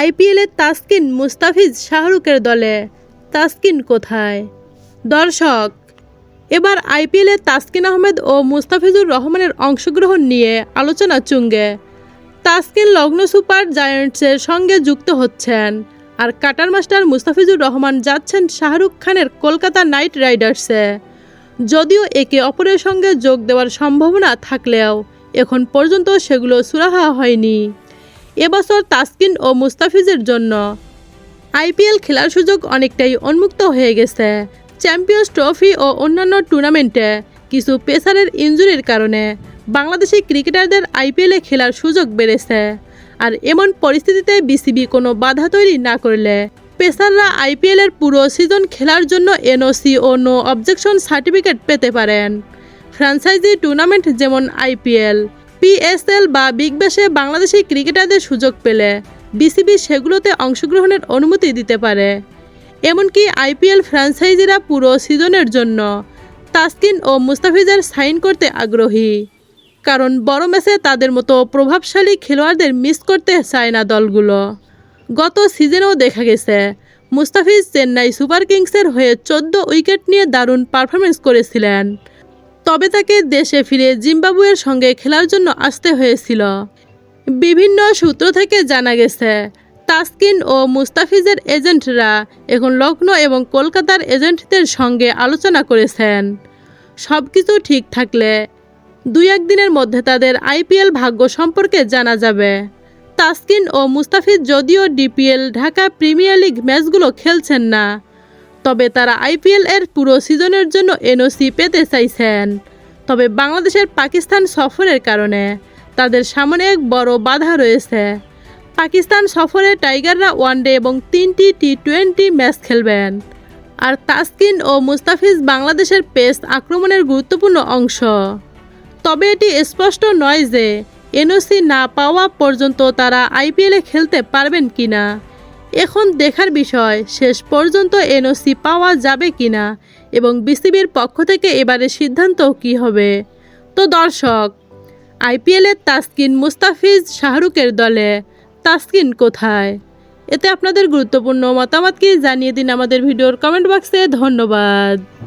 আইপিএলে তাসকিন মুস্তাফিজ শাহরুখের দলে। তাসকিন কোথায়? দর্শক, এবার আইপিএলে তাসকিন আহমেদ ও মুস্তাফিজুর রহমানের অংশগ্রহণ নিয়ে আলোচনা চুঙ্গে। তাসকিন লগ্ন সুপার জায়ান্টসের সঙ্গে যুক্ত হচ্ছেন আর কাটার মাস্টার মুস্তাফিজুর রহমান যাচ্ছেন শাহরুখ খানের কলকাতা নাইট রাইডার্সে। যদিও একে অপরের সঙ্গে যোগ দেওয়ার সম্ভাবনা থাকলেও এখন পর্যন্ত সেগুলো সুরাহা হয়নি। এবছর তাসকিন ও মুস্তাফিজের জন্য। আইপিএল খেলার সুযোগ অনেকটাই উন্মুক্ত হয়ে গেছে। চ্যাম্পিয়ন্স ট্রফি ও অন্যান্য টুর্নামেন্টে কিছু পেসারের ইনজুরির কারণে বাংলাদেশি ক্রিকেটারদের আইপিএলে খেলার সুযোগ বেড়েছে। আর এমন পরিস্থিতিতে বিসিবি কোনো বাধা তৈরি না করলে পেসাররা আইপিএলের পুরো সিজন খেলার জন্য এনওসি ও নো অবজেকশন সার্টিফিকেট পেতে পারেন। ফ্র্যাঞ্চাইজি টুর্নামেন্ট যেমন আইপিএল পিএসএল বা বিগ ব্যাশে বাংলাদেশি ক্রিকেটারদের সুযোগ পেলে বিসিবি সেগুলোতে অংশগ্রহণের অনুমতি দিতে পারে। এমনকি আইপিএল ফ্র্যাঞ্চাইজিরা পুরো সিজনের জন্য তাসকিন ও মুস্তাফিজের সাইন করতে আগ্রহী। কারণ বড় ম্যাচে তাদের মতো প্রভাবশালী খেলোয়াড়দের মিস করতে চায় না দলগুলো। গত সিজনেও দেখা গেছে, মুস্তাফিজ চেন্নাই সুপার কিংসের হয়ে চোদ্দ উইকেট নিয়ে দারুণ পারফরমেন্স করেছিলেন। তবে তাকে দেশে ফিরে জিম্বাবুয়ের সঙ্গে খেলার জন্য আসতে হয়েছিল। বিভিন্ন সূত্র থেকে জানা গেছে, তাসকিন ও মুস্তাফিজের এজেন্টরা এখন লখনৌ এবং কলকাতার এজেন্টদের সঙ্গে আলোচনা করেছেন। সব কিছু ঠিক থাকলে দুই একদিনের মধ্যে তাদের আইপিএল ভাগ্য সম্পর্কে জানা যাবে। তাসকিন ও মুস্তাফিজ যদিও ডিপিএল ঢাকা প্রিমিয়ার লিগ ম্যাচগুলো খেলছেন না তবে তারা আইপিএল এর পুরো সিজনের জন্য এনওসি পেতে চাইছেন। তবে বাংলাদেশের পাকিস্তান সফরের কারণে তাদের সামনে এক বড় বাধা রয়েছে। পাকিস্তান সফরে টাইগাররা ওয়ানডে এবং তিনটি টি টোয়েন্টি ম্যাচ খেলবেন। আর তাসকিন ও মুস্তাফিজ বাংলাদেশের পেস আক্রমণের গুরুত্বপূর্ণ অংশ। তবে এটি স্পষ্ট নয় যে এনওসি না পাওয়া পর্যন্ত তারা আইপিএলে খেলতে পারবেন কিনা। এখন দেখার বিষয়, শেষ পর্যন্ত এনওসি পাওয়া যাবে কি না এবং বিসিবির পক্ষ থেকে এবারে সিদ্ধান্ত কি হবে? তো দর্শক আইপিএলের তাসকিন মুস্তাফিজ শাহরুখের দলে, তাসকিন কোথায়? এতে আপনাদের গুরুত্বপূর্ণ মতামত কি জানিয়ে দিন আমাদের ভিডিওর কমেন্ট বক্সে। ধন্যবাদ।